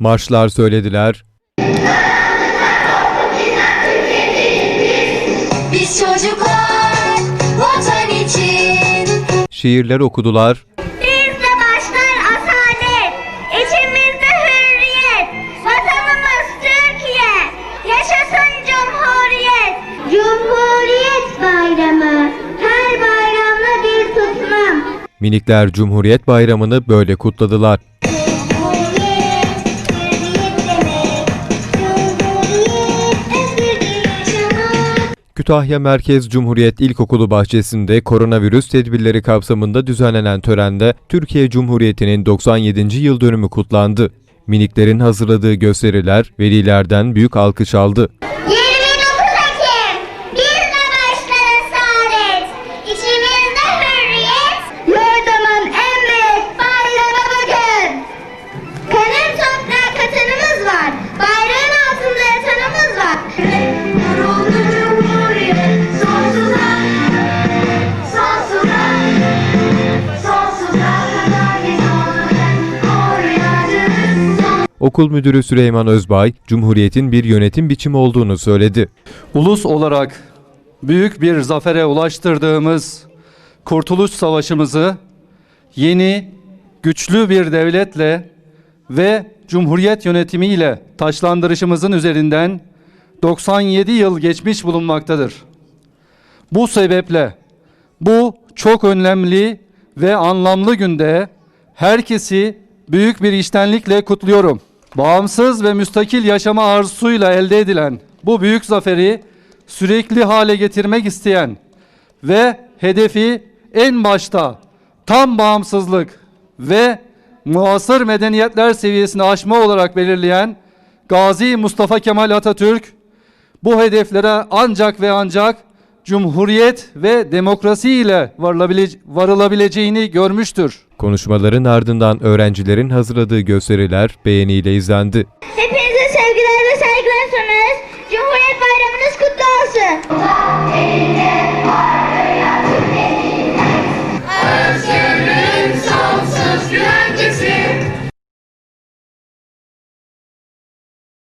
Marşlar söylediler, Biz çocuklar vatan için şiirler okudular, Bizde başlar asalet, içimizde hürriyet. Vatanımız Türkiye, yaşasın Cumhuriyet. Cumhuriyet bayramı, her bayramla bir tutmam. minikler Cumhuriyet Bayramı'nı böyle kutladılar. Kütahya Merkez Cumhuriyet İlkokulu bahçesinde koronavirüs tedbirleri kapsamında düzenlenen törende Türkiye Cumhuriyeti'nin 97. yıl dönümü kutlandı. Miniklerin hazırladığı gösteriler velilerden büyük alkış aldı. 29 Okul müdürü Süleyman Özbay, Cumhuriyet'in bir yönetim biçimi olduğunu söyledi. ulus olarak büyük bir zafere ulaştırdığımız Kurtuluş Savaşımızı yeni, güçlü bir devletle ve Cumhuriyet yönetimiyle taşlandırışımızın üzerinden 97 yıl geçmiş bulunmaktadır. Bu sebeple bu çok önemli ve anlamlı günde herkesi büyük bir iştenlikle kutluyorum. Bağımsız ve müstakil yaşama arzusuyla elde edilen bu büyük zaferi sürekli hale getirmek isteyen ve hedefi en başta tam bağımsızlık ve muasır medeniyetler seviyesini aşma olarak belirleyen Gazi Mustafa Kemal Atatürk bu hedeflere ancak ve ancak cumhuriyet ve demokrasi ile varılabile- varılabileceğini görmüştür. Konuşmaların ardından öğrencilerin hazırladığı gösteriler beğeniyle izlendi. Hepinize